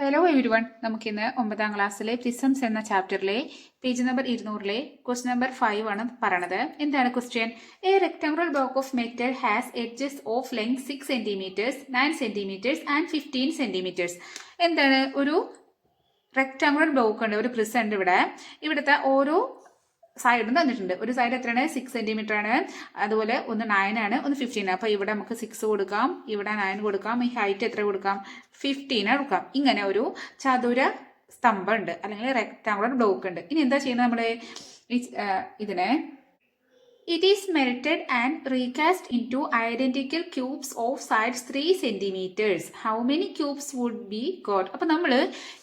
Hello every one നമുക്കിന്ന് ഒമ്പതാം ക്ലാസ്സിലെ പ്രിസംസ് എന്ന ചാപ്റ്ററിലെ പേജ് നമ്പർ ഇരുന്നൂറിലെ ക്വസ്റ്റ്യൻ നമ്പർ ഫൈവ് ആണ് പറയണത്. എന്താണ് question a rectangular block of metal has edges of length six centimetres nine centimetres and fifteen centimetres എന്താണ് ഒരു റെക്ടാങ്കുലർ ബ്ലോക്ക് ഉണ്ട് ഒരു പ്രിസം ഉണ്ട് ഇവിടെ. ഇവിടുത്തെ ഓരോ സൈഡും തന്നിട്ടുണ്ട്. ഒരു സൈഡ് എത്രയാണ്? സിക്സ് സെന്റിമീറ്റർ ആണ്. അതുപോലെ ഒന്ന് നയൻ ആണ് ഒന്ന് ഫിഫ്റ്റീൻ അപ്പോൾ ഇവിടെ നമുക്ക് സിക്സ് കൊടുക്കാം. ഇവിടെ നയൻ കൊടുക്കാം. ഈ ഹൈറ്റ് എത്ര കൊടുക്കാം? ഫിഫ്റ്റീൻ കൊടുക്കാം. ഇങ്ങനെ ഒരു ചതുര സ്തംഭം ഉണ്ട്. അല്ലെങ്കിൽ റെക്ടാങ്കുലർ ബ്ലോക്ക് ഉണ്ട്. ഇനി എന്താ ചെയ്യുന്നത് നമ്മൾ ഇതിനെ it is melted and recast into identical cubes of sides three centimetres how many cubes would be got അപ്പൊ നമ്മൾ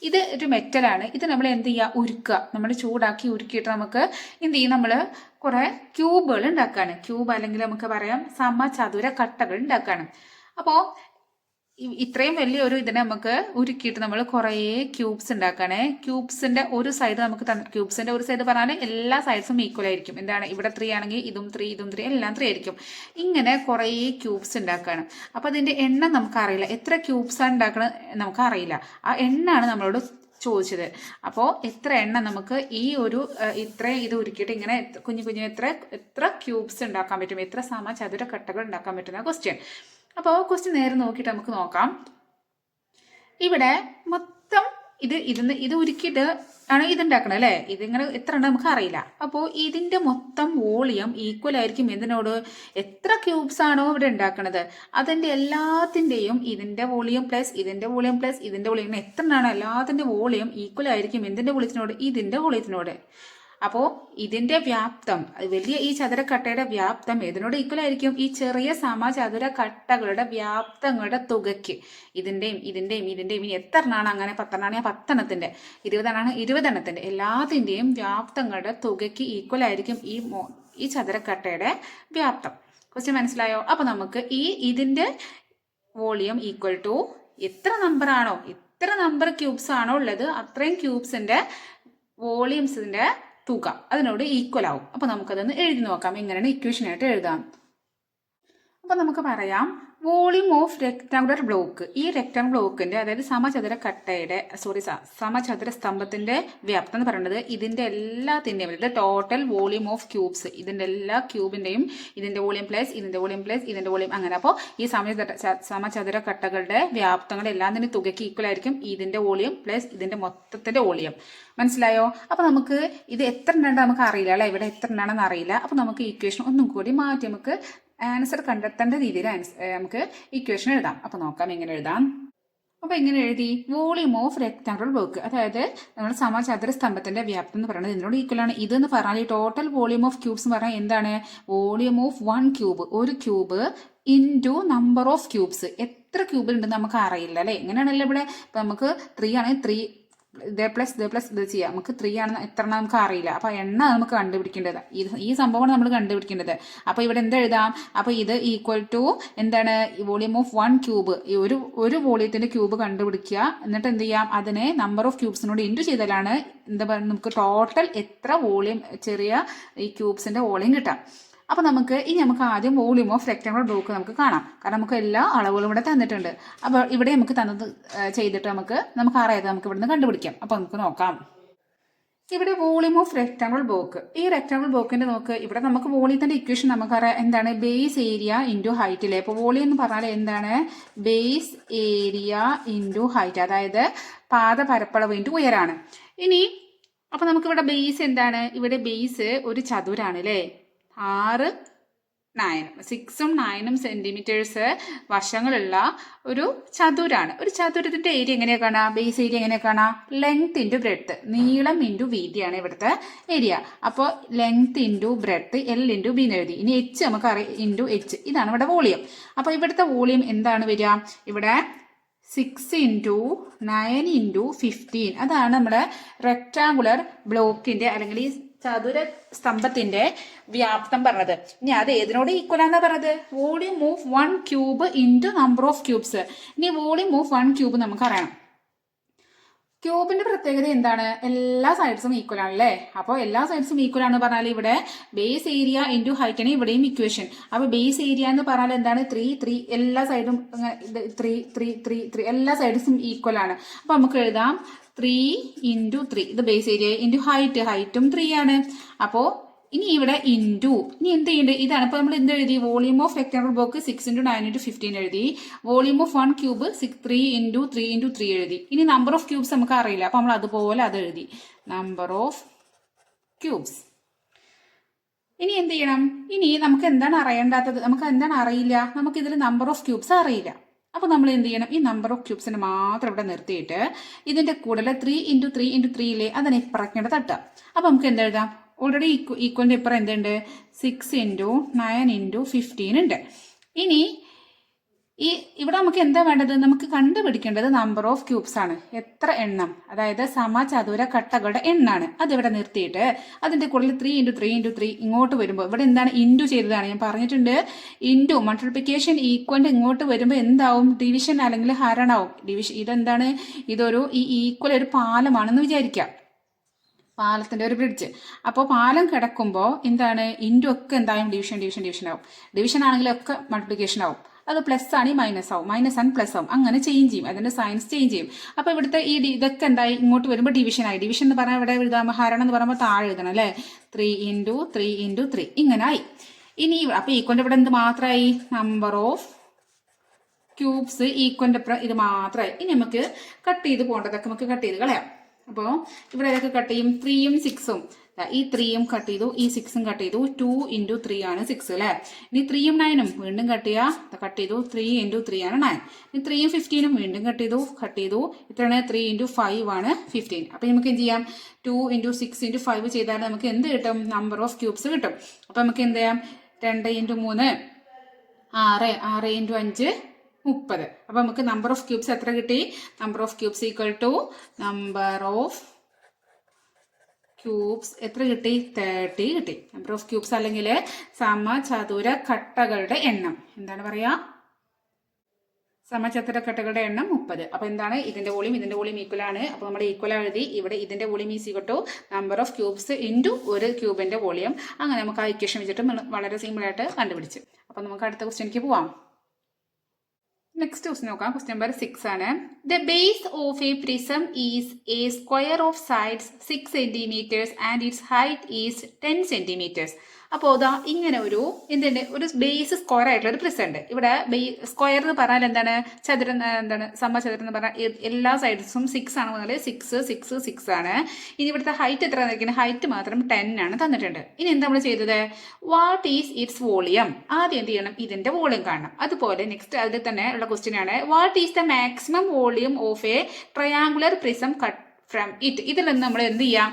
ഇത് ഒരു മെറ്റലാണ്. ഇത് നമ്മൾ എന്ത് ചെയ്യുക ഉരുക്കുക. നമ്മൾ ചൂടാക്കി ഉരുക്കിയിട്ട് നമുക്ക് എന്ത് ചെയ്യും? നമ്മൾ കുറെ ക്യൂബുകൾ ഉണ്ടാക്കാണ്. ക്യൂബ് അല്ലെങ്കിൽ നമുക്ക് പറയാം സമചതുര കട്ടകൾ ഉണ്ടാക്കാണ്. അപ്പോൾ ഇ- വലിയ ഒരു ഇതിനെ നമുക്ക് ഉരുക്കിയിട്ട് നമ്മൾ കുറേ ക്യൂബ്സ് ഉണ്ടാക്കണേ ക്യൂബ്സിന്റെ ഒരു സൈഡ് നമുക്ക് ക്യൂബ്സിന്റെ ഒരു സൈഡ് പറഞ്ഞാൽ എല്ലാ സൈഡ്സും ഈക്വൽ ആയിരിക്കും. എന്താണ്? ഇവിടെ ത്രീ ആണെങ്കിൽ ഇതും ത്രീ ഇതും ത്രീ എല്ലാം ത്രീ ആയിരിക്കും. ഇങ്ങനെ കുറേ ക്യൂബ്സ് ഉണ്ടാക്കുകയാണ്. അപ്പോൾ അതിന്റെ എണ്ണം നമുക്കറിയില്ല. എത്ര ക്യൂബ്സാണ് ഉണ്ടാക്കണത് നമുക്കറിയില്ല. ആ എണ്ണാണ് നമ്മളോട് ചോദിച്ചത്. അപ്പോൾ എത്ര എണ്ണം നമുക്ക് ഈ ഒരു ഇത്ര ഇത്രയും ഇത് ഉരുക്കിയിട്ട് ഇങ്ങനെ കുഞ്ഞു കുഞ്ഞു എത്ര എത്ര ക്യൂബ്സ് ഉണ്ടാക്കാൻ പറ്റും? എത്ര സമചതുര കട്ടകൾ ഉണ്ടാക്കാൻ പറ്റുന്ന ക്വസ്റ്റ്യൻ അപ്പോൾ ക്വസ്റ്റ്യൻ നേരെ നോക്കിയിട്ട് നമുക്ക് നോക്കാം. ഇവിടെ മൊത്തം ഇത് ഇതിന്ന് ഇത് ഉരുക്കിയിട്ട് ആണ് ഇത് ഉണ്ടാക്കണത് അല്ലേ? ഇതിങ്ങനെ എത്ര ഉണ്ട് നമുക്ക് അറിയില്ല. അപ്പോൾ ഇതിന്റെ മൊത്തം വോളിയം ഈക്വൽ ആയിരിക്കും എന്തിനോട്? എത്ര ക്യൂബ്സ് ആണോ ഇവിടെ ഉണ്ടാക്കണത്? അതിന്റെ എല്ലാത്തിന്റെയും ഇതിന്റെ വോളിയം പ്ലസ് ഇതിന്റെ വോളിയം പ്ലസ് ഇതിന്റെ വോളിയം എത്ര എണ്ണാണ് എല്ലാത്തിന്റെ വോളിയം ഈക്വൽ ആയിരിക്കും എന്തിന്റെ വോളിയത്തിനോട്? ഇതിന്റെ വോളിയത്തിനോട്. അപ്പോൾ ഇതിന്റെ വ്യാപ്തം വലിയ ഈ ചതുരക്കട്ടയുടെ വ്യാപ്തം ഇതിനോട് ഈക്വൽ ആയിരിക്കും? ഈ ചെറിയ സമചതുര കട്ടകളുടെ വ്യാപ്തങ്ങളുടെ തുകയ്ക്ക്. ഇതിന്റെയും ഇതിന്റെയും ഇതിന്റെയും ഇനി എത്ര എണ്ണാണ് അങ്ങനെ? പത്തെണ്ണാണ് പത്തെണ്ണത്തിന്റെ. ഇരുപതെണ്ണാണ് ഇരുപതെണ്ണത്തിന്റെ. എല്ലാത്തിന്റെയും വ്യാപ്തങ്ങളുടെ തുകയ്ക്ക് ഈക്വൽ ആയിരിക്കും ഈ ഈ ചതുരക്കട്ടയുടെ വ്യാപ്തം. കുറച്ച് മനസ്സിലായോ? അപ്പൊ നമുക്ക് ഈ ഇതിന്റെ വോളിയം ഈക്വൽ ടു എത്ര നമ്പർ ആണോ? എത്ര നമ്പർ ക്യൂബ്സ് ആണോ ഉള്ളത്? അത്രയും ക്യൂബ്സിന്റെ വോളിയംസിന്റെ തുക അതിനോട് ഈക്വൽ ആവും. അപ്പൊ നമുക്കതൊന്ന് എഴുതി നോക്കാം. എങ്ങനെയാണ് ഇക്വേഷൻ ആയിട്ട് എഴുതാം. അപ്പൊ നമുക്ക് പറയാം. Volume of rectangular block. ഈ റെക്ടാങ്കുലർ ബ്ലോക്കിന്റെ അതായത് സമചതുര കട്ടയുടെ സോറി സമചതുര സ്തംഭത്തിന്റെ വ്യാപ്തം എന്ന് പറയുന്നത് ഇതിന്റെ എല്ലാത്തിന്റെയും അതായത് ടോട്ടൽ വോളിയം ഓഫ് ക്യൂബ്സ് ഇതിന്റെ എല്ലാ ക്യൂബിന്റെയും ഇതിന്റെ വോളിയം പ്ലസ് ഇതിന്റെ വോളിയം പ്ലസ് ഇതിന്റെ വോളിയം അങ്ങനെ. അപ്പോൾ ഈ സമചതുര സമചതുര കട്ടകളുടെ വ്യാപ്തങ്ങൾ തന്നെ തുകയ്ക്ക് ഈക്വൽ ആയിരിക്കും ഇതിന്റെ വോളിയം പ്ലസ് ഇതിന്റെ മൊത്തത്തിന്റെ വോളിയം മനസ്സിലായോ? അപ്പൊ നമുക്ക് ഇത് എത്ര എണ്ണ നമുക്ക് അറിയില്ല അല്ലെ? ഇവിടെ എത്ര എണ്ണാണെന്ന് അറിയില്ല. അപ്പൊ നമുക്ക് ഈക്വേഷൻ ഒന്നും കൂടി മാറ്റി നമുക്ക് ആൻസർ കണ്ടെത്തേണ്ട രീതിയിൽ നമുക്ക് ഇക്വേഷൻ എഴുതാം. അപ്പൊ നോക്കാം എങ്ങനെ എഴുതാം. അപ്പൊ എങ്ങനെ എഴുതി? വോളിയം ഓഫ് റെക്ടാങ്കുലർ ബ്ലോക്ക് അതായത് നമ്മൾ സമചതുര സ്തംഭത്തിന്റെ വ്യാപ്തം എന്ന് പറയുന്നത് ഇതിനോട് ഈക്വൽ ആണ്. ഇതെന്ന് പറഞ്ഞാൽ ഈ ടോട്ടൽ വോളിയം ഓഫ് ക്യൂബ്സ് എന്ന് പറഞ്ഞാൽ എന്താണ്? വോളിയം ഓഫ് വൺ ക്യൂബ് ഒരു cube into number of cubes എത്ര ക്യൂബിൽ ഉണ്ടെന്ന് നമുക്ക് അറിയില്ല അല്ലെ? എങ്ങനെയാണല്ലോ ഇവിടെ? ഇപ്പൊ നമുക്ക് ത്രീ ആണെങ്കിൽ ത്രീ ഇത് പ്ലസ് ഇത് പ്ലസ് ഇത് ചെയ്യാം. നമുക്ക് ത്രീ ആണെന്ന് എത്ര നമുക്ക് അറിയില്ല. അപ്പൊ എണ്ണ നമുക്ക് കണ്ടുപിടിക്കേണ്ടത്. ഇത് ഈ സംഭവമാണ് നമ്മൾ കണ്ടുപിടിക്കേണ്ടത്. അപ്പൊ ഇവിടെ എന്ത് എഴുതാം? അപ്പൊ ഇത് ഈക്വൽ ടു എന്താണ്? വോളിയം ഓഫ് വൺ ക്യൂബ് ഈ ഒരു ഒരു വോളിയത്തിന്റെ ക്യൂബ് കണ്ടുപിടിക്കുക. എന്നിട്ട് എന്ത് ചെയ്യാം? അതിനെ നമ്പർ ഓഫ് ക്യൂബ്സിനോട് ഇന്റു ചെയ്താലാണ് എന്താ പറയുക? നമുക്ക് ടോട്ടൽ എത്ര വോളിയം ചെറിയ ഈ ക്യൂബ്സിന്റെ വോളിയം കിട്ടാം അപ്പൊ നമുക്ക് ഇനി നമുക്ക് ആദ്യം വോളിയം ഓഫ് റെക്ടാങ്കുലർ ബ്ലോക്ക് നമുക്ക് കാണാം. കാരണം നമുക്ക് എല്ലാ അളവുകളും ഇവിടെ തന്നിട്ടുണ്ട്. അപ്പോൾ ഇവിടെ നമുക്ക് തന്നത് ചെയ്തിട്ട് നമുക്ക് നമുക്ക് അറിയാതെ നമുക്ക് ഇവിടുന്ന് കണ്ടുപിടിക്കാം. അപ്പൊ നമുക്ക് നോക്കാം. ഇവിടെ വോളിയം ഓഫ് റെക്ടാങ്കുലർ ബ്ലോക്ക് ഈ റെക്ടാങ്കുലർ ബ്ലോക്കിന്റെ നോക്ക്. ഇവിടെ നമുക്ക് വോളിയത്തിന്റെ ഇക്വേഷൻ നമുക്കറിയാം എന്താണ്? ബേസ് ഏരിയ ഇന്റു ഹൈറ്റ് അല്ലേ അപ്പോൾ വോളിയം എന്ന് പറഞ്ഞാൽ എന്താണ്? ബേസ് ഏരിയ ഇന്റു ഹൈറ്റ് അതായത് പാത പരപ്പളവ് ഇന്റു ഉയരാണ്. ഇനി അപ്പൊ നമുക്ക് ഇവിടെ ബേസ് എന്താണ്? ഇവിടെ ബേസ് ഒരു ചതുരാണ് അല്ലേ ആറ് നയനും. സിക്സും നയനും സെന്റിമീറ്റേഴ്സ് വശങ്ങളുള്ള ഒരു ചതുരാണ്. ഒരു ചതുരത്തിന്റെ ഏരിയ എങ്ങനെയാണ് കാണാം? ബേസ് ഏരിയ എങ്ങനെയാണ് കാണാം? ലെങ്ത് ഇന്റു ബ്രെഡ്ത്ത് നീളം ഇന്റു വീതിയാണ് ഇവിടുത്തെ ഏരിയ അപ്പോൾ length into breadth L into B എഴുതി. ഇനി എച്ച് നമുക്ക് അറിയാം ഇന്റു എച്ച് ഇതാണ് ഇവിടെ വോളിയം. അപ്പോൾ ഇവിടുത്തെ വോളിയം എന്താണ് വരിക? ഇവിടെ six into nine into fifteen അതാണ് നമ്മുടെ റെക്റ്റാങ്കുലർ ബ്ലോക്കിന്റെ അല്ലെങ്കിൽ ഈ ചതുര സ്തംഭത്തിന്റെ വ്യാപ്തം പറഞ്ഞത്. ഇനി അത് ഏതിനോട് ഈക്വൽ ആണെന്നാ പറഞ്ഞത്? Volume of one cube into number of cubes ഇനി വോളിയം ഓഫ് വൺ ക്യൂബ് നമുക്ക് അറിയണം ക്യൂബിന്റെ പ്രത്യേകത എന്താണ്? എല്ലാ സൈഡ്സും ഈക്വൽ ആണ് അല്ലേ അപ്പോൾ എല്ലാ സൈഡ്സും ഈക്വൽ ആണ് പറഞ്ഞാൽ ഇവിടെ ബേസ് ഏരിയ ഇന്റു ഹൈറ്റ് ആണ് ഇവിടെയും ഇക്വേഷൻ അപ്പോൾ ബേസ് ഏരിയ എന്ന് പറഞ്ഞാൽ എന്താണ്? ത്രീ ത്രീ എല്ലാ സൈഡും ത്രീ ത്രീ ത്രീ ത്രീ എല്ലാ സൈഡ്സും ഈക്വൽ ആണ്. അപ്പോൾ നമുക്ക് എഴുതാം. ത്രീ ഇന്റു ത്രീ ഇത് ബേസ് ഏരിയ ഇന്റു ഹൈറ്റ് ഹൈറ്റും ത്രീ ആണ്. അപ്പോൾ ഇനി ഇവിടെ ഇന്റു ഇനി എന്ത് ചെയ്യേണ്ടത് ഇതാണ്. ഇപ്പോൾ നമ്മൾ എന്ത് എഴുതി? Volume of rectangle block six into nine into fifteen എഴുതി. Volume of one cube six three into three into three എഴുതി. ഇനി നമ്പർ ഓഫ് ക്യൂബ്സ് നമുക്ക് അറിയില്ല. അപ്പോൾ നമ്മൾ അതുപോലെ അത് എഴുതി. നമ്പർ ഓഫ് ക്യൂബ്സ് ഇനി എന്ത് ചെയ്യണം? ഇനി നമുക്ക് എന്താണ് അറിയേണ്ടാത്തത്? നമുക്ക് എന്താണ് അറിയില്ല? നമുക്ക് ഇതിൽ നമ്പർ ഓഫ് ക്യൂബ്സ് അറിയില്ല. അപ്പൊ നമ്മൾ എന്ത് ചെയ്യണം? ഈ നമ്പർ ഓഫ് ക്യൂബ്സിനെ മാത്രം ഇവിടെ നിർത്തിയിട്ട് ഇതിന്റെ കൂടുതൽ ത്രീ ഇന്റു ത്രീ ഇന്റു ത്രീയിലെ അതിനെ ഇപ്പറക്കേണ്ട തട്ടുക അപ്പൊ നമുക്ക് എന്ത് എഴുതാം? ഓൾറെഡി ഈക്വലിന്റെ ഇപ്പുറം എന്തുണ്ട്? Six into nine into fifteen ഉണ്ട്. ഇനി ഇവിടെ നമുക്ക് എന്താ വേണ്ടത്? നമുക്ക് കണ്ടുപിടിക്കേണ്ടത് നമ്പർ ഓഫ് ക്യൂബ്സ് ആണ്. എത്ര എണ്ണം? അതായത് സമചതുര കട്ടകളുടെ എണ്ണാണ്. അതിവിടെ നിർത്തിയിട്ട് അതിന്റെ കൂടുതൽ three into three into three ഇങ്ങോട്ട് വരുമ്പോൾ ഇവിടെ എന്താണ് ഇന്റു ചെയ്തതാണ്? ഞാൻ പറഞ്ഞിട്ടുണ്ട് ഇന്റു മൾട്ടിപ്ലിക്കേഷൻ ഈക്വന്റ് ഇങ്ങോട്ട് വരുമ്പോൾ എന്താവും? ഡിവിഷൻ അല്ലെങ്കിൽ ഹരണാവും. ഡിവിഷൻ ഇതെന്താണ്? ഇതൊരു ഈ ഈക്വൽ ഒരു പാലമാണെന്ന് വിചാരിക്കാം. പാലത്തിന്റെ ഒരു ബ്രിഡ്ജ് അപ്പോൾ പാലം കിടക്കുമ്പോൾ എന്താണ്? ഇന്റു ഒക്കെ എന്തായാലും ഡിവിഷൻ ഡിവിഷൻ ഡിവിഷൻ ആവും. ഡിവിഷൻ ആണെങ്കിലും ഒക്കെ മൾട്ടിപ്ലിക്കേഷൻ ആവും. അത് പ്ലസ് ആണ് ഈ മൈനസ് ആവും. മൈനസ് ആൻഡ് പ്ലസ് ആവും. അങ്ങനെ ചേഞ്ച് ചെയ്യും. അതിന്റെ സയൻസ് ചേഞ്ച് ചെയ്യും. അപ്പൊ ഇവിടുത്തെ ഈ ഇതൊക്കെ എന്തായി? ഇങ്ങോട്ട് വരുമ്പോൾ ഡിവിഷൻ ആയി. ഡിവിഷൻ എന്ന് പറഞ്ഞാൽ ഇവിടെ എഴുതാം ഹരണം എന്ന് പറയുമ്പോൾ താഴെ എഴുതണം അല്ലേ? Three into three into three ഇങ്ങനെ ആയി. ഇനി അപ്പോൾ അപ്പൊ ഈക്വന്റെ ഇവിടെ എന്ത് മാത്രമായി നമ്പർ ഓഫ് ക്യൂബ്സ് ഈക്വന്റെ ഇത് മാത്രമായി ഇനി നമുക്ക് കട്ട് ചെയ്ത് പോകേണ്ടതൊക്കെ നമുക്ക് കട്ട് ചെയ്ത് കളയാം. അപ്പോൾ ഇവിടെ ഏതൊക്കെ കട്ട് ചെയ്യും. ത്രീയും സിക്സും ഈ ത്രീയും കട്ട് ചെയ്തു ഈ സിക്സും കട്ട് ചെയ്തു. ടു ഇന്റു ത്രീ ആണ് സിക്സ് അല്ലേ? ഇനി ത്രീയും നയനും വീണ്ടും കട്ട് ചെയ്യുക കട്ട് ചെയ്തു. ത്രീ ഇന്റു ത്രീ ആണ് നയൻ ഇനി ത്രീയും ഫിഫ്റ്റീനും വീണ്ടും കട്ട് ചെയ്തു കട്ട് ചെയ്തു. ഇത്രയാണ് ത്രീ ഇന്റു ഫൈവ് ആണ് ഫിഫ്റ്റീൻ അപ്പോൾ നമുക്ക് എന്ത് ചെയ്യാം? Two into six into five ചെയ്താൽ നമുക്ക് എന്ത് കിട്ടും? നമ്പർ ഓഫ് ക്യൂബ്സ് കിട്ടും. അപ്പോൾ നമുക്ക് എന്ത് ചെയ്യാം? രണ്ട് ഇന്റു മൂന്ന് ആറ് ആറ് ഇന്റു അഞ്ച് മുപ്പത്. അപ്പൊ നമുക്ക് നമ്പർ ഓഫ് ക്യൂബ്സ് എത്ര കിട്ടി? Number of cubes equal to number of cubes എത്ര കിട്ടി? തേർട്ടി കിട്ടി. നമ്പർ ഓഫ് ക്യൂബ്സ് അല്ലെങ്കിൽ സമചതുര കട്ടകളുടെ എണ്ണം. എന്താണ് പറയാ? സമചതുര കട്ടകളുടെ എണ്ണം മുപ്പത്. അപ്പോൾ എന്താണ്? ഇതിന്റെ വോളിയം ഇതിന്റെ വോളിയം ഈക്വൽ ആണ്. അപ്പോൾ നമ്മൾ ഈക്വൽ എഴുതി ഇവിടെ ഇതിന്റെ volume is equal to number of cubes into ഒരു ക്യൂബിന്റെ വോളിയം അങ്ങനെ നമുക്ക് ആ ഇക്വേഷൻ വെച്ചിട്ട് വളരെ സിമ്പിൾ ആയിട്ട് കണ്ടുപിടിച്ച്. അപ്പോൾ നമുക്ക് അടുത്ത ക്വസ്റ്റ്യനിലേക്ക് പോവാം. നെക്സ്റ്റ് ക്വസ്റ്റ്യൻ നോക്കാം. ക്വസ്റ്റ്യൻ നമ്പർ സിക്സ് ആണ്. The base of a prism is a square of sides six centimetres and its height is ten centimetres അപ്പോൾ ഇതാ ഇങ്ങനെ ഒരു എന്തുണ്ട് ഒരു ബേസ് സ്ക്വയർ ആയിട്ടുള്ള ഒരു പ്രിസം ഉണ്ട്. ഇവിടെ സ്ക്വയർ എന്ന് പറഞ്ഞാൽ എന്താണ്? ചതുരം എന്താണ്? സമചതുരം എന്ന് പറഞ്ഞാൽ എല്ലാ സൈഡ്സും സിക്സ് ആണ് പറഞ്ഞാൽ സിക്സ് സിക്സ് സിക്സ് ആണ്. ഇനി ഇവിടുത്തെ ഹൈറ്റ് എത്ര തന്നിരിക്കുന്നത് ഹൈറ്റ് മാത്രം ടെൻ ആണ് തന്നിട്ടുണ്ട്. ഇനി എന്താ നമ്മൾ ചെയ്തത്? വാട്ട് ഈസ് ഇറ്റ്സ് വോളിയം ആദ്യം എന്ത് ചെയ്യണം? ഇതിന്റെ വോളിയം കാണണം. അതുപോലെ നെക്സ്റ്റ് അതിൽ തന്നെ ഉള്ള ക്വസ്റ്റ്യൻ ആണ് what is the maximum volume of a triangular prism cut from it ഇതിൽ നിന്ന് നമ്മൾ എന്ത് ചെയ്യാം?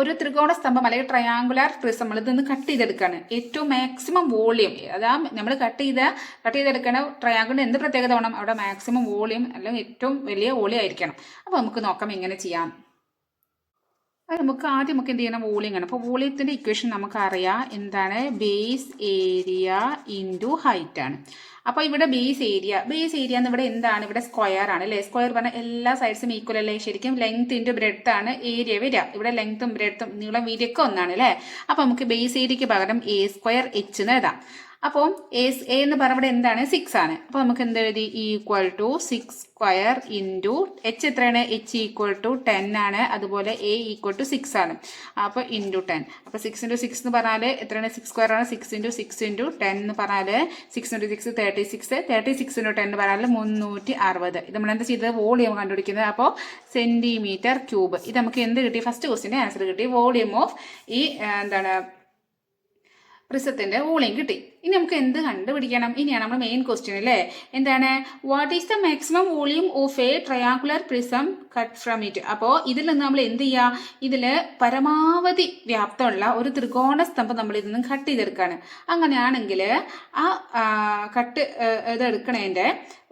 ഒരു ത്രികോണ സ്തംഭം അല്ലെങ്കിൽ ട്രയാങ്കുലാർ പ്രിസം നമ്മൾ ഇതൊന്ന് കട്ട് ചെയ്തെടുക്കുകയാണ് ഏറ്റവും മാക്സിമം വോളിയം അതാ നമ്മൾ കട്ട് ചെയ്ത കട്ട് ചെയ്തെടുക്കണ ട്രയാങ്കിളിന് എന്ത് പ്രത്യേകത വേണം? അവിടെ മാക്സിമം വോളിയം അല്ലെങ്കിൽ ഏറ്റവും വലിയ വോളിയം ആയിരിക്കണം. അപ്പോൾ നമുക്ക് നോക്കാം എങ്ങനെ ചെയ്യാം. അത് നമുക്ക് ആദ്യം നമുക്ക് എന്ത് ചെയ്യണം? വോളിയം ആണ് അപ്പോൾ വോളിയത്തിന്റെ ഇക്വേഷൻ നമുക്കറിയാം. എന്താണ്? ബേസ് ഏരിയ ഇന്റു ഹൈറ്റ് ആണ്. അപ്പോൾ ഇവിടെ ബേസ് ഏരിയ ബേസ് ഏരിയ എന്ന് ഇവിടെ എന്താണ്? ഇവിടെ സ്ക്വയർ ആണ് അല്ലേ? സ്ക്വയർ പറഞ്ഞാൽ എല്ലാ സൈഡ്സും ഈക്വൽ അല്ലേ? ശരിക്കും ലെങ്ത് ഇന്റു ബ്രെഡ്ത്ത് ആണ് ഏരിയ വരിക. ഇവിടെ ലെങ്ത്തും ബ്രെഡ്ത്തും നീളം വീതിയൊക്കെ ഒന്നാണ് അല്ലേ? അപ്പോൾ നമുക്ക് ബേസ് ഏരിയയ്ക്ക് പകരം എ സ്ക്വയർ എച്ച് എന്ന് എഴുതാം. അപ്പോൾ എസ് എ എന്ന് പറയുമ്പോൾ എന്താണ്? സിക്സ് ആണ്. അപ്പോൾ നമുക്ക് എന്ത് എഴുതി? Equal to six square into H എത്രയാണ്? എച്ച് ഈക്വൽ ടു ടെൻ ആണ്. അതുപോലെ എ ഈക്വൽ ടു സിക്സ് ആണ്. അപ്പോൾ ഇന്റു ടെൻ അപ്പോൾ സിക്സ് ഇന്റു സിക്സ് എന്ന് പറഞ്ഞാൽ എത്രയാണ്? സിക്സ് സ്ക്വയർ ആണ്. Six into six into ten എന്ന് പറഞ്ഞാൽ six into six thirty six thirty six into ten എന്ന് പറഞ്ഞാൽ മുന്നൂറ്റി അറുപത് ഇത് നമ്മൾ എന്താ ചെയ്തത്? വോളിയം കണ്ടുപിടിക്കുന്നത്. അപ്പോൾ സെന്റിമീറ്റർ ക്യൂബ് ഇത് നമുക്ക് എന്ത് കിട്ടി? ഫസ്റ്റ് ക്വസ്റ്റിന്റെ ആൻസർ കിട്ടി. വോളിയം ഓഫ് ഈ എന്താണ് പ്രിസത്തിന്റെ വോളിയം കിട്ടി. ഇനി നമുക്ക് എന്ത് കണ്ടുപിടിക്കണം? ഇനിയാണ് നമ്മുടെ മെയിൻ ക്വസ്റ്റ്യൻ അല്ലേ? എന്താണ്? What is the maximum volume of a triangular prism cut from it അപ്പോൾ ഇതിൽ നിന്ന് നമ്മൾ എന്ത് ചെയ്യുക ഇതിൽ പരമാവധി വ്യാപ്തമുള്ള ഒരു ത്രികോണ സ്തംഭം നമ്മൾ ഇതിൽ നിന്ന് കട്ട് ചെയ്തെടുക്കുകയാണ് അങ്ങനെയാണെങ്കിൽ ആ കട്ട് ഇതെടുക്കണതിന്റെ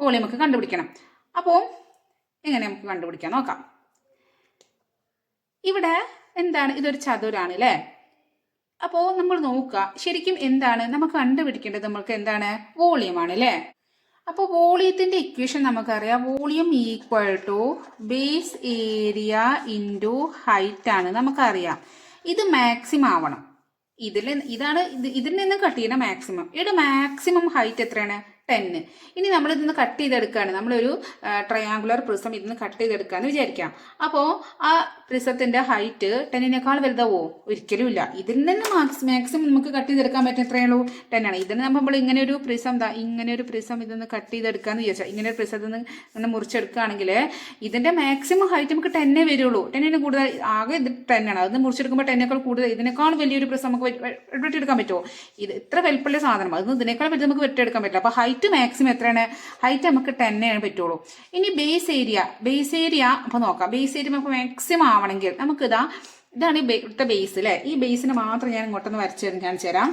വോളിയം നമുക്ക് കണ്ടുപിടിക്കണം. അപ്പോൾ എങ്ങനെ നമുക്ക് കണ്ടുപിടിക്കാം? നോക്കാം. ഇവിടെ എന്താണ്? ഇതൊരു ചതുരാണ് അല്ലേ? അപ്പോൾ നമ്മൾ നോക്കുക ശരിക്കും എന്താണ്? നമുക്ക് കണ്ടുപിടിക്കേണ്ടത് നമ്മൾക്ക് എന്താണ്? വോളിയം ആണ് അല്ലേ? അപ്പോൾ വോളിയത്തിന്റെ ഇക്വേഷൻ നമുക്കറിയാം. Volume equal to base area into height ആണ് നമുക്കറിയാം. ഇത് മാക്സിമം ആവണം. ഇതിൽ ഇതാണ് ഇത് ഇതിൽ നിന്ന് കട്ട് ചെയ്യണ മാക്സിമം ഇവിടെ മാക്സിമം ഹൈറ്റ് എത്രയാണ്? ടെന്ന് ഇനി നമ്മൾ ഇതിന്ന് കട്ട് ചെയ്തെടുക്കുകയാണ് നമ്മളൊരു ട്രയാങ്കുലർ പ്രിസം ഇതിന്ന് കട്ട് ചെയ്തെടുക്കുകയെന്ന് വിചാരിക്കാം. അപ്പോൾ ആ പ്രിസത്തിന്റെ ഹൈറ്റ് ടെന്നിനേക്കാൾ വലുതാവോ? ഒരിക്കലും ഇല്ല ഇതിൽ നിന്ന് മാക്സ് മാക്സിമം നമുക്ക് കട്ട് ചെയ്തെടുക്കാൻ പറ്റുന്ന എത്രയേ ഉള്ളൂ. ടെൻ ആണ്. ഇതിന് നമ്മൾ ഇങ്ങനെ ഒരു പ്രിസം ദാ ഇങ്ങനെ ഒരു പ്രിസം ഇതൊന്ന് കട്ട് ചെയ്തെടുക്കാന്ന് വിചാരിച്ചാൽ ഇങ്ങനെ ഒരു പ്രിസം നിന്ന് ഇങ്ങനെ മുറിച്ചെടുക്കുകയാണെങ്കിൽ ഇതിന്റെ മാക്സിമം ഹൈറ്റ് നമുക്ക് ടെന്നേ വരുള്ളൂ. ടെന്നിന് കൂടുതൽ ആകെ ഇത് ടെന്നാണ് അത് മുറിച്ചെടുക്കുമ്പോൾ ടെന്നേക്കാൾ കൂടുതൽ ഇതിനേക്കാൾ വലിയൊരു പ്രിസം നമുക്ക് വെട്ടിയെടുക്കാൻ പറ്റുമോ ഇത് ഇത്ര വലിപ്പമുള്ള സാധനം അതൊന്നും ഇതിനേക്കാൾ വലുത് നമുക്ക് വെട്ടിയെടുക്കാൻ പറ്റില്ല. അപ്പോൾ ഹൈറ്റ് മാക്സിമം എത്രയാണ്? ഹൈറ്റ് നമുക്ക് ടെന്നേ പറ്റുള്ളൂ. ഇനി ബേസ് ഏരിയ ബേസ് ഏരിയ അപ്പോൾ നോക്കാം. ബേസ് ഏരിയ നമുക്ക് മാക്സിമം ആവണമെങ്കിൽ നമുക്ക് ഇതാ ഇതാണ് ഇവിടുത്തെ ബേസ് അല്ലേ ഈ ബേസിന് മാത്രം ഞാൻ ഇങ്ങോട്ടൊന്ന് വരച്ച് കാണിച്ചു തരാം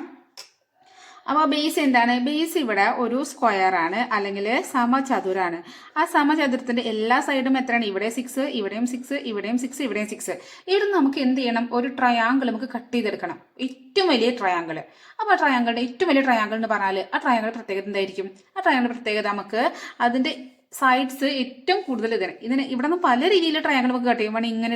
അപ്പോൾ ബേസ് എന്താണ്? ബേസ് ഇവിടെ ഒരു സ്ക്വയർ ആണ് അല്ലെങ്കിൽ സമചതുരാണ്. ആ സമചതുരത്തിന്റെ എല്ലാ സൈഡും എത്രയാണ്? ഇവിടെ സിക്സ് ഇവിടെയും സിക്സ് ഇവിടെയും സിക്സ് ഇവിടെയും സിക്സ് ഇവിടെ നമുക്ക് എന്ത് ചെയ്യണം? ഒരു ട്രയാങ്കിൾ നമുക്ക് കട്ട് ചെയ്തെടുക്കണം. ഏറ്റവും വലിയ ട്രയാങ്കിൾ അപ്പോൾ ആ ട്രയാങ്കിളുടെ ഏറ്റവും വലിയ ട്രയാങ്കിൾ എന്ന് പറഞ്ഞാൽ ആ ട്രയാങ്കിൾ പ്രത്യേകത എന്തായിരിക്കും? ആ ട്രയാങ്കിൾ പ്രത്യേകത നമുക്ക് അതിന്റെ സൈഡ്സ് ഏറ്റവും കൂടുതൽ ഇതിന്. ഇതിന് ഇവിടെ നിന്ന് പല രീതിയിൽ ട്രയാങ്കിൾ നമുക്ക് കട്ട് ചെയ്യാം. വേണം ഇങ്ങനെ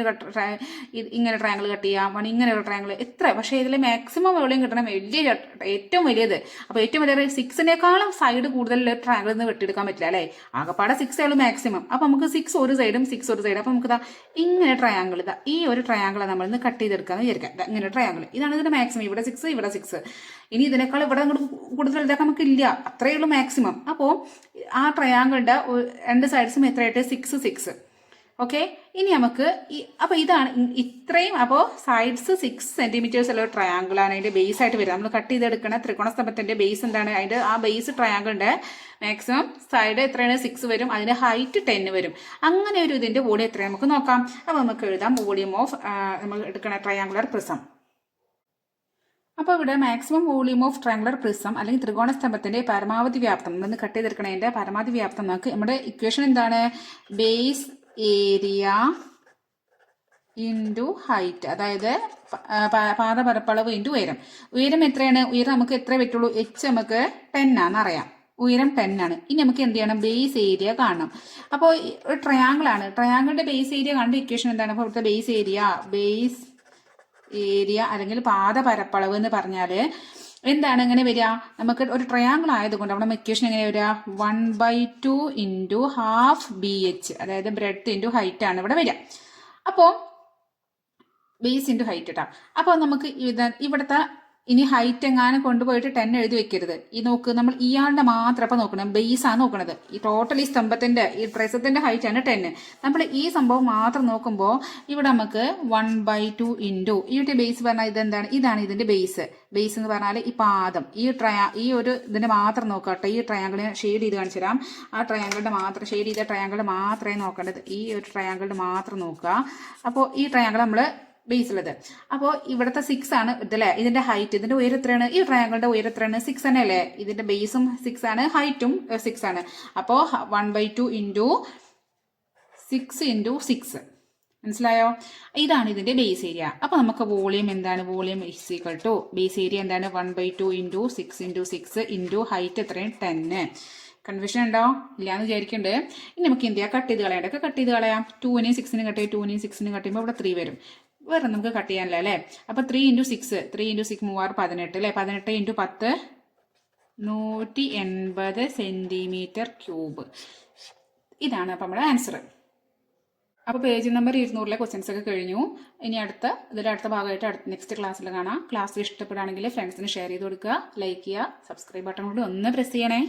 ഇങ്ങനെ ട്രയാങ്കിൾ കട്ട് ചെയ്യാം. വേണം ഇങ്ങനെ ഒരു ട്രയാങ്കിൾ എത്ര പക്ഷേ ഇതിൽ മാക്സിമം വോളിയം കിട്ടണം വലിയ ഏറ്റവും വലിയത്. അപ്പോൾ ഏറ്റവും വലിയ സിക്സിനേക്കാളും സൈഡ് കൂടുതൽ ട്രയാങ്കിൾ നിന്ന് വെട്ടിയെടുക്കാൻ പറ്റില്ല അല്ലേ? ആകപ്പാടെ സിക്സ് ആയുള്ളൂ മാക്സിമം അപ്പോൾ നമുക്ക് സിക്സ് ഒരു സൈഡും സിക്സ് ഒരു സൈഡും അപ്പോൾ നമുക്ക് ഇതാ ഇങ്ങനെ ട്രയാങ്കിൾ ഇതാ ഈ ഒരു ട്രയാങ്കിൾ നമ്മൾ ഇന്ന് കട്ട് ചെയ്തെടുക്കാന്ന് വിചാരിക്കാം. ഇങ്ങനെ ട്രയാങ്കിൾ ഇതാണ് ഇതിന്റെ മാക്സിമം ഇവിടെ സിക്സ് ഇവിടെ സിക്സ് ഇനി ഇതിനേക്കാൾ ഇവിടെ അങ്ങോട്ട് കൂടുതൽ ഇതാക്കാൻ നമുക്കില്ല. അത്രയേ ഉള്ളൂ മാക്സിമം അപ്പോൾ ആ ട്രയാങ്കിളിന്റെ രണ്ട് സൈഡ്സും എത്രയായിട്ട്? സിക്സ് സിക്സ് ഓക്കെ ഇനി നമുക്ക് അപ്പോൾ ഇതാണ് ഇത്രയും അപ്പോൾ സൈഡ്സ് സിക്സ് സെന്റിമീറ്റേഴ്സ് ഉള്ള ട്രയാങ്കിൾ ആണ് അതിന്റെ ബേസ് ആയിട്ട് വരിക. നമ്മൾ കട്ട് ചെയ്തെടുക്കുന്ന ത്രികോണസ്തംഭത്തിന്റെ ബേസ് എന്താണ്? അതിന്റെ ആ ബേസ് ട്രയാങ്കിളിന്റെ മാക്സിമം സൈഡ് എത്രയാണ്? സിക്സ് വരും. അതിന്റെ ഹൈറ്റ് ടെൻ വരും. അങ്ങനെ ഒരു ഇതിന്റെ വോളിയം എത്രയാണ് നമുക്ക് നോക്കാം. അപ്പോൾ നമുക്ക് എഴുതാം. വോളിയം ഓഫ് നമ്മൾ എടുക്കണ ട്രയാങ്കുലർ പ്രിസം അപ്പോൾ ഇവിടെ maximum volume of triangular prism അല്ലെങ്കിൽ ത്രികോണ സ്തംഭത്തിന്റെ പരമാവധി വ്യാപ്തം നമ്മൾ കട്ട് ചെയ്തെടുക്കണതിന്റെ പരമാവധി വ്യാപ്തം നമുക്ക് നമ്മുടെ ഇക്വേഷൻ എന്താണ്? ബേസ് ഏരിയ ഇന്റു ഹൈറ്റ് അതായത് പാത പരപ്പളവ് ഇന്റു ഉയരം. ഉയരം എത്രയാണ്? ഉയരം നമുക്ക് എത്ര പറ്റുള്ളൂ? എച്ച് നമുക്ക് ടെൻ ആണെന്ന് അറിയാം. ഉയരം ടെൻ ആണ്. ഇനി നമുക്ക് എന്ത് ചെയ്യണം? ബേസ് ഏരിയ കാണണം. അപ്പോൾ ഒരു ട്രയാങ്കിൾ ആണ്. ട്രയാങ്കിളിന്റെ ബേസ് ഏരിയ കണ്ട ഇക്വേഷൻ എന്താണ്? അപ്പോൾ ഇവിടുത്തെ ബേസ് ഏരിയ ബേസ് ഏരിയ അല്ലെങ്കിൽ പാദപരപ്പളവ് എന്ന് പറഞ്ഞാൽ എന്താണ് എങ്ങനെ വരിക? നമുക്ക് ഒരു ട്രയാങ്കിൾ ആയതുകൊണ്ട് നമ്മുടെ ഇക്വേഷൻ എങ്ങനെ വരിക? One by two into half B H അതായത് ബ്രെഡ് ഇന്റു ഹൈറ്റ് ആണ് ഇവിടെ വരിക. അപ്പോൾ ബേസ് ഇന്റു ഹൈറ്റ് കേട്ടോ അപ്പോൾ നമുക്ക് ഇവിടുത്തെ ഇനി ഹൈറ്റ് എങ്ങാനും കൊണ്ടുപോയിട്ട് ടെൻ എഴുതി വെക്കരുത്. ഈ നോക്ക് നമ്മൾ ഇയാളുടെ മാത്രം അപ്പൊ നോക്കണം. ബേസ് ആണ് നോക്കണത്. ഈ ടോട്ടൽ ഈ സ്തംഭത്തിന്റെ ഈ ഡ്രസ്സത്തിന്റെ ഹൈറ്റ് ആണ് ടെൻ നമ്മൾ ഈ സംഭവം മാത്രം നോക്കുമ്പോൾ ഇവിടെ നമുക്ക് വൺ ബൈ ടു ഇന്റു ഈ ബേസ് പറഞ്ഞാൽ ഇതെന്താണ്? ഇതാണ് ഇതിന്റെ ബേസ് ബേസ് എന്ന് പറഞ്ഞാൽ ഈ പാദം. ഈ ട്രയാ ഈ ഒരു ഇതിന്റെ മാത്രം നോക്കട്ടെ ഈ ട്രയാങ്കിളിനെ ഷെയ്ഡ് ചെയ്ത് കാണിച്ചു തരാം. ആ ട്രയാങ്കിളിന്റെ മാത്രം ഷെയ്ഡ് ചെയ്ത ട്രയാങ്കിൾ മാത്രമേ നോക്കേണ്ടത്. ഈ ഒരു ട്രയാങ്കിളിന് മാത്രം നോക്കുക. അപ്പോൾ ഈ ട്രയാങ്കിൾ നമ്മൾ ബേസിലുള്ളത് അപ്പോൾ ഇവിടുത്തെ സിക്സ് ആണ് ഇതല്ലേ? ഇതിന്റെ ഹൈറ്റ് ഇതിന്റെ ഉയരം എത്രയാണ്? ഈ ട്രയാങ്കിളിന്റെ ഉയരം എത്രയാണ്? സിക്സ് തന്നെ അല്ലേ? ഇതിന്റെ ബേസും സിക്സ് ആണ് ഹൈറ്റും സിക്സ് ആണ്. അപ്പോൾ one by two into six into six മനസ്സിലായോ? ഇതാണ് ഇതിന്റെ ബേസ് ഏരിയ അപ്പൊ നമുക്ക് വോളിയം എന്താണ്? Volume is equal to base area എന്താണ്? One by two into six into six into height എത്രയും ടെന്ന് കൺഫ്യൂഷൻ ഉണ്ടോ? ഇല്ലാന്ന് വിചാരിക്കുന്നുണ്ട് ഇനി നമുക്ക് എന്ത് ചെയ്യാം? കട്ട് ചെയ്ത് കളയാണ്ടൊക്കെ കട്ട് ചെയ്ത് കളയാം. ടൂനെയും സിക്സിനും കട്ട് ചെയ്യും ടൂനെയും സിക്സിനും കട്ട് ചെയ്യുമ്പോൾ ഇവിടെ ത്രീ വരും. വേറെ നമുക്ക് കട്ട് ചെയ്യാനില്ല അല്ലേ? അപ്പോൾ three into six three into six മൂവാറ് പതിനെട്ട് അല്ലേ? പതിനെട്ട് ഇന്റു പത്ത് നൂറ്റി എൺപത് സെന്റിമീറ്റർ ക്യൂബ് ഇതാണ് അപ്പം നമ്മുടെ ആൻസർ അപ്പോൾ പേജ് നമ്പർ ഇരുന്നൂറിലെ ക്വസ്റ്റ്യൻസ് ഒക്കെ കഴിഞ്ഞു. ഇനി അടുത്ത ഇതിൽ അടുത്ത ഭാഗമായിട്ട് അടുത്ത നെക്സ്റ്റ് ക്ലാസ്സിൽ കാണാം. ക്ലാസ് ഇഷ്ടപ്പെടുകയാണെങ്കിൽ ഫ്രണ്ട്സിന് ഷെയർ ചെയ്ത് കൊടുക്കുക ലൈക്ക് ചെയ്യുക സബ്സ്ക്രൈബ് ബട്ടൺ കൂടി ഒന്ന് പ്രസ് ചെയ്യണേ.